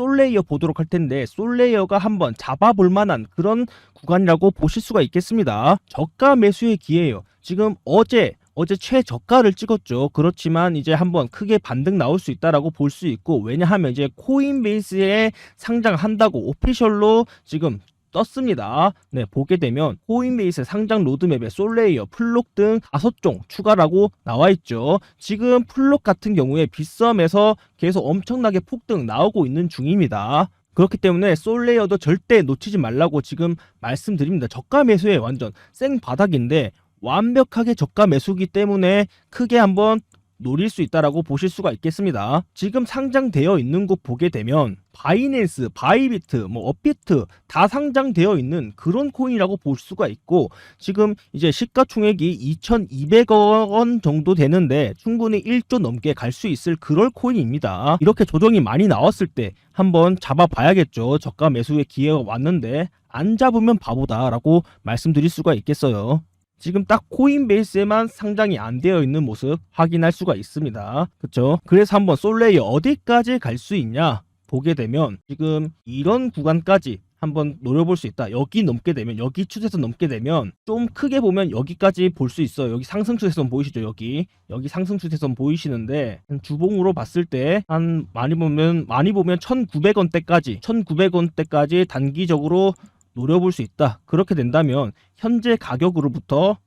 솔레이어 보도록 할 텐데 솔레이어가 한번 잡아볼 만한 그런 구간이라고 보실 수가 있겠습니다. 저가 매수의 기회예요. 지금 어제 어제 최저가를 찍었죠. 그렇지만 이제 한번 크게 반등 나올 수 있다라고 볼 수 있고 왜냐하면 이제 코인베이스에 상장한다고 오피셜로 지금 떴습니다. 네, 보게 되면 코인베이스 상장 로드맵에 솔레이어, 플록 등 다섯 종 추가라고 나와 있죠. 지금 플록 같은 경우에 빗썸에서 계속 엄청나게 폭등 나오고 있는 중입니다. 그렇기 때문에 솔레이어도 절대 놓치지 말라고 지금 말씀드립니다. 저가 매수에 완전 생 바닥인데 완벽하게 저가 매수기 때문에 크게 한번 노릴 수 있다라고 보실 수가 있겠습니다. 지금 상장되어 있는 곳 보게 되면 바이낸스, 바이비트, 뭐 업비트 다 상장되어 있는 그런 코인이라고 볼 수가 있고 지금 이제 시가총액이 2,200억 원 정도 되는데 충분히 1조 넘게 갈 수 있을 그럴 코인입니다. 이렇게 조정이 많이 나왔을 때 한번 잡아봐야겠죠. 저가 매수의 기회가 왔는데 안 잡으면 바보다라고 말씀드릴 수가 있겠어요. 지금 딱 코인베이스에만 상장이 안 되어 있는 모습 확인할 수가 있습니다. 그쵸? 그래서 한번 솔레이어 어디까지 갈 수 있냐 보게 되면 지금 이런 구간까지 한번 노려볼 수 있다. 여기 넘게 되면 여기 추세선 넘게 되면 좀 크게 보면 여기까지 볼 수 있어요. 여기 상승 추세선 보이시죠? 여기 여기 상승 추세선 보이시는데 한 주봉으로 봤을 때 한 많이 보면 많이 보면 1,900원대까지 1,900원대까지 단기적으로 노려볼 수 있다. 그렇게 된다면 현재 가격으로부터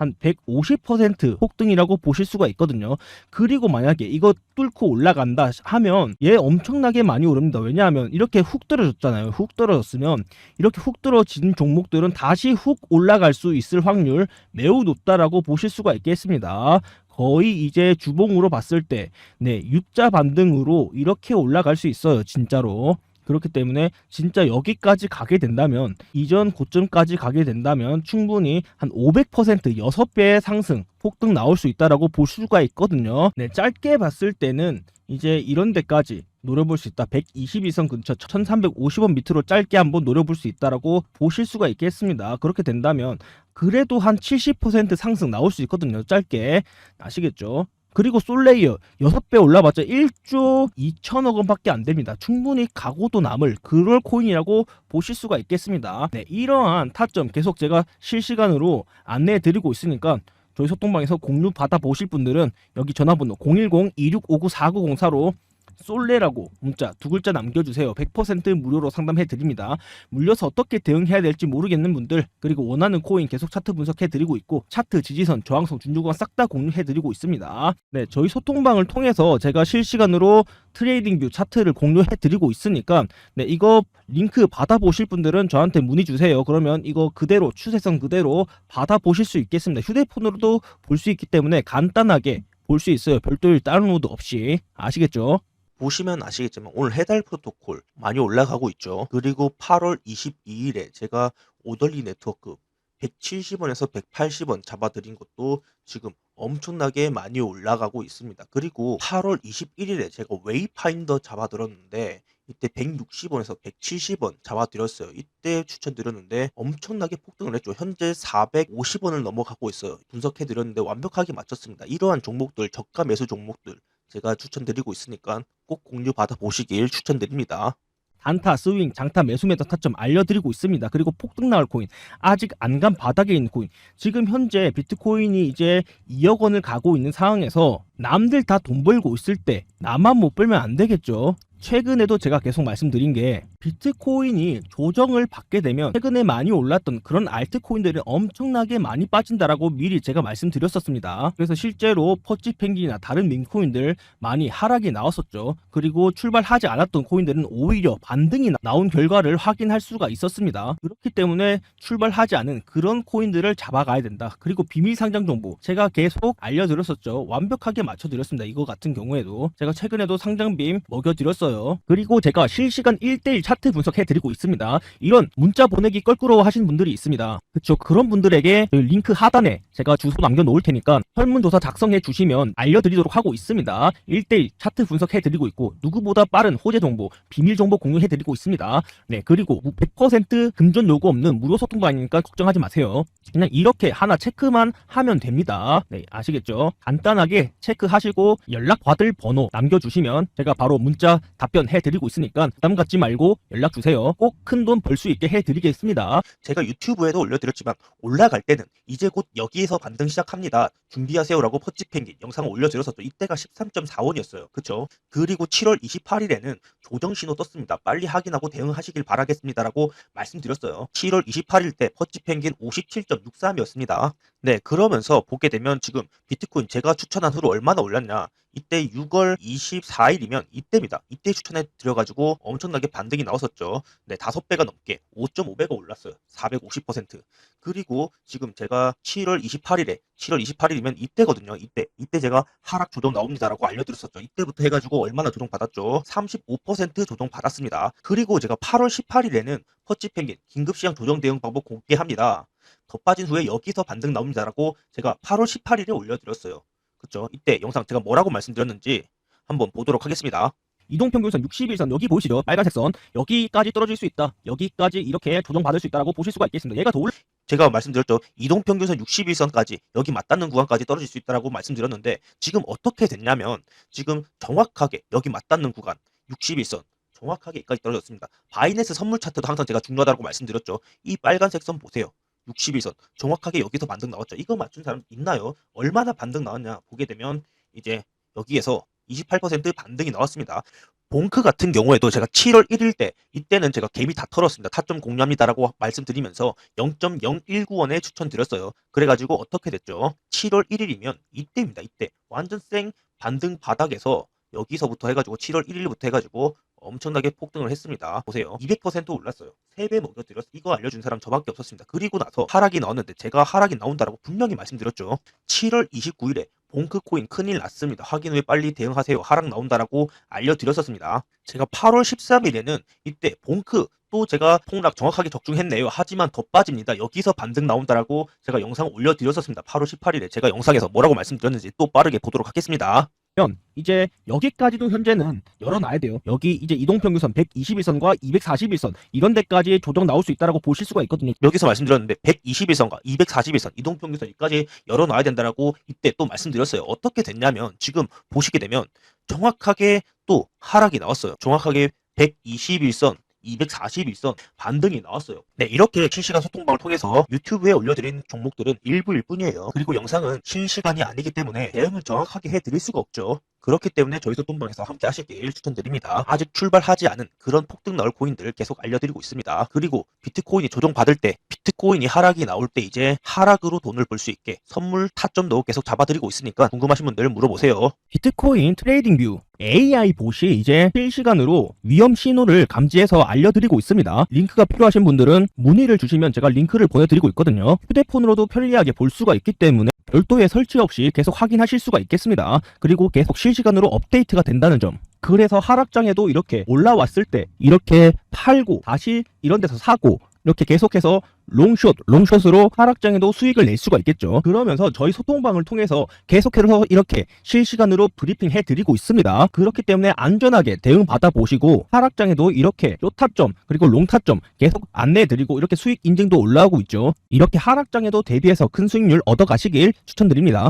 한 150% 폭등이라고 보실 수가 있거든요. 그리고 만약에 이거 뚫고 올라간다 하면 얘 엄청나게 많이 오릅니다. 왜냐하면 이렇게 훅 떨어졌잖아요. 훅 떨어졌으면 이렇게 훅 떨어진 종목들은 다시 훅 올라갈 수 있을 확률 매우 높다라고 보실 수가 있겠습니다. 거의 이제 주봉으로 봤을 때, 네, U자 반등으로 이렇게 올라갈 수 있어요. 진짜로. 그렇기 때문에 진짜 여기까지 가게 된다면 이전 고점까지 가게 된다면 충분히 한 500% 6배의 상승 폭등 나올 수 있다라고 볼 수가 있거든요. 네, 짧게 봤을 때는 이제 이런 데까지 노려볼 수 있다. 122선 근처 1350원 밑으로 짧게 한번 노려볼 수 있다라고 보실 수가 있겠습니다. 그렇게 된다면 그래도 한 70% 상승 나올 수 있거든요. 짧게 아시겠죠? 그리고 솔레이어 6배 올라봤자 1조 2천억 원밖에 안 됩니다. 충분히 가고도 남을 그럴 코인이라고 보실 수가 있겠습니다. 네, 이러한 타점 계속 제가 실시간으로 안내해 드리고 있으니까 저희 소통방에서 공유 받아 보실 분들은 여기 전화번호 010-2659-4904로 솔레라고 문자 두 글자 남겨주세요. 100% 무료로 상담해 드립니다. 물려서 어떻게 대응해야 될지 모르겠는 분들 그리고 원하는 코인 계속 차트 분석해 드리고 있고 차트 지지선 저항성 준주간 싹다 공유해 드리고 있습니다. 네 저희 소통방을 통해서 제가 실시간으로 트레이딩 뷰 차트를 공유해 드리고 있으니까 네 이거 링크 받아 보실 분들은 저한테 문의 주세요. 그러면 이거 그대로 추세선 그대로 받아 보실 수 있겠습니다. 휴대폰으로도 볼 수 있기 때문에 간단하게 볼 수 있어요. 별도의 다운로드 없이 아시겠죠? 보시면 아시겠지만 오늘 해달 프로토콜 많이 올라가고 있죠. 그리고 8월 22일에 제가 오덜리 네트워크 170원에서 180원 잡아드린 것도 지금 엄청나게 많이 올라가고 있습니다. 그리고 8월 21일에 제가 웨이파인더 잡아들었는데 이때 160원에서 170원 잡아드렸어요. 이때 추천드렸는데 엄청나게 폭등을 했죠. 현재 450원을 넘어가고 있어요. 분석해드렸는데 완벽하게 맞췄습니다. 이러한 종목들, 저가 매수 종목들 제가 추천드리고 있으니까 꼭 공유 받아 보시길 추천드립니다. 단타, 스윙, 장타, 매수 매도 타점 알려드리고 있습니다. 그리고 폭등 나올 코인, 아직 안 간 바닥에 있는 코인. 지금 현재 비트코인이 이제 2억 원을 가고 있는 상황에서 남들 다 돈 벌고 있을 때 나만 못 벌면 안 되겠죠. 최근에도 제가 계속 말씀드린 게 비트코인이 조정을 받게 되면 최근에 많이 올랐던 그런 알트코인들이 엄청나게 많이 빠진다라고 미리 제가 말씀드렸었습니다. 그래서 실제로 퍼치 펭귄이나 다른 민코인들 많이 하락이 나왔었죠. 그리고 출발하지 않았던 코인들은 오히려 반등이 나- 나온 결과를 확인할 수가 있었습니다. 그렇기 때문에 출발하지 않은 그런 코인들을 잡아가야 된다. 그리고 비밀 상장 정보 제가 계속 알려드렸었죠. 완벽하게 맞춰드렸습니다. 이거 같은 경우에도 제가 최근에도 상장빔 먹여드렸어요. 그리고 제가 실시간 1대1 차트 분석해드리고 있습니다. 이런 문자 보내기 껄끄러워 하시는 분들이 있습니다. 그쵸. 그런 분들에게 저희 링크 하단에 제가 주소 남겨놓을 테니까 설문조사 작성해 주시면 알려드리도록 하고 있습니다. 1대1 차트 분석해드리고 있고 누구보다 빠른 호재 정보, 비밀 정보 공유해드리고 있습니다. 네, 그리고 100% 금전 요구 없는 무료 소통방이니까 걱정하지 마세요. 그냥 이렇게 하나 체크만 하면 됩니다. 네, 아시겠죠? 간단하게 체크 체크하시고 연락 받을 번호 남겨주시면 제가 바로 문자 답변해 드리고 있으니까 부담 갖지 말고 연락 주세요. 꼭 큰 돈 벌 수 있게 해 드리겠습니다. 제가 유튜브에도 올려드렸지만 올라갈 때는 이제 곧 여기에서 반등 시작합니다. 준비하세요라고 퍼치 펭귄 영상을 올려드렸었죠. 이때가 13.4원이었어요. 그쵸? 그리고 7월 28일에는 조정 신호 떴습니다. 빨리 확인하고 대응하시길 바라겠습니다라고 말씀드렸어요. 7월 28일 때 퍼치 펭귄 57.63이었습니다. 네, 그러면서 보게 되면 지금 비트코인 제가 추천한 후로 얼마 나 올랐냐? 이때 6월 24일이면 이때입니다. 이때 추천해 드려가지고 엄청나게 반등이 나왔었죠. 네, 5배가 넘게 5.5배가 올랐어요. 450%. 그리고 지금 제가 7월 28일에 7월 28일이면 이때거든요. 이때 이때 제가 하락 조정 나옵니다라고 알려드렸었죠. 이때부터 해가지고 얼마나 조정 받았죠? 35% 조정 받았습니다. 그리고 제가 8월 18일에는 퍼치 펭귄 긴급 시장 조정 대응 방법 공개합니다. 더 빠진 후에 여기서 반등 나옵니다라고 제가 8월 18일에 올려드렸어요. 그쵸? 이때 영상 제가 뭐라고 말씀드렸는지 한번 보도록 하겠습니다. 이동평균선 60일선 여기 보이시죠? 빨간색 선 여기까지 떨어질 수 있다. 여기까지 이렇게 조정받을 수 있다라고 보실 수가 있겠습니다. 얘가 더 올라 제가 말씀드렸죠. 이동평균선 60일선까지 여기 맞닿는 구간까지 떨어질 수 있다라고 말씀드렸는데 지금 어떻게 됐냐면 지금 정확하게 여기 맞닿는 구간 61선 정확하게 여기까지 떨어졌습니다. 바이낸스 선물 차트도 항상 제가 중요하다고 말씀드렸죠. 이 빨간색 선 보세요. 61선 정확하게 여기서 반등 나왔죠. 이거 맞춘 사람 있나요? 얼마나 반등 나왔냐 보게 되면 이제 여기에서 28% 반등이 나왔습니다. 봉크 같은 경우에도 제가 7월 1일 때 이때는 제가 개미 다 털었습니다. 타점 공유합니다라고 말씀드리면서 0.019원에 추천드렸어요. 그래가지고 어떻게 됐죠? 7월 1일이면 이때입니다. 이때 완전 생 반등 바닥에서 여기서부터 해가지고 7월 1일부터 해가지고 엄청나게 폭등을 했습니다. 보세요. 200% 올랐어요. 3배 먹여드렸어. 이거 알려준 사람 저밖에 없었습니다. 그리고 나서 하락이 나왔는데 제가 하락이 나온다라고 분명히 말씀드렸죠. 7월 29일에 봉크 코인 큰일 났습니다. 확인 후에 빨리 대응하세요. 하락 나온다라고 알려드렸었습니다. 제가 8월 13일에는 이때 봉크 또 제가 폭락 정확하게 적중했네요. 하지만 더 빠집니다. 여기서 반등 나온다라고 제가 영상 올려드렸었습니다. 8월 18일에 제가 영상에서 뭐라고 말씀드렸는지 또 빠르게 보도록 하겠습니다. 면 이제 여기까지도 현재는 열어놔야 돼요. 여기 이제 이동평균선 121선과 241선 이런 데까지 조정 나올 수 있다라고 보실 수가 있거든요. 여기서 말씀드렸는데 121선과 241선 이동평균선 여기까지 열어놔야 된다라고 이때 또 말씀드렸어요. 어떻게 됐냐면 지금 보시게 되면 정확하게 또 하락이 나왔어요. 정확하게 121선 241선 반등이 나왔어요. 네, 이렇게 실시간 소통방을 통해서 유튜브에 올려드린 종목들은 일부일 뿐이에요. 그리고 영상은 실시간이 아니기 때문에 대응을 정확하게 해드릴 수가 없죠. 그렇기 때문에 저희 소통방에서 함께 하시길 추천드립니다. 아직 출발하지 않은 그런 폭등 나올 코인들을 계속 알려드리고 있습니다. 그리고 비트코인이 조정받을 때, 비트코인이 하락이 나올 때 이제 하락으로 돈을 벌 수 있게 선물 타점도 계속 잡아드리고 있으니까 궁금하신 분들 물어보세요. 비트코인 트레이딩 뷰 AI 봇이 이제 실시간으로 위험 신호를 감지해서 알려드리고 있습니다. 링크가 필요하신 분들은 문의를 주시면 제가 링크를 보내드리고 있거든요. 휴대폰으로도 편리하게 볼 수가 있기 때문에 별도의 설치 없이 계속 확인하실 수가 있겠습니다. 그리고 계속 실시간으로 업데이트가 된다는 점. 그래서 하락장에도 이렇게 올라왔을 때 이렇게 팔고 다시 이런 데서 사고 이렇게 계속해서 롱숏, 롱숏으로 하락장에도 수익을 낼 수가 있겠죠. 그러면서 저희 소통방을 통해서 계속해서 이렇게 실시간으로 브리핑 해드리고 있습니다. 그렇기 때문에 안전하게 대응 받아보시고 하락장에도 이렇게 쇼타점 그리고 롱타점 계속 안내해드리고 이렇게 수익 인증도 올라오고 있죠. 이렇게 하락장에도 대비해서 큰 수익률 얻어가시길 추천드립니다.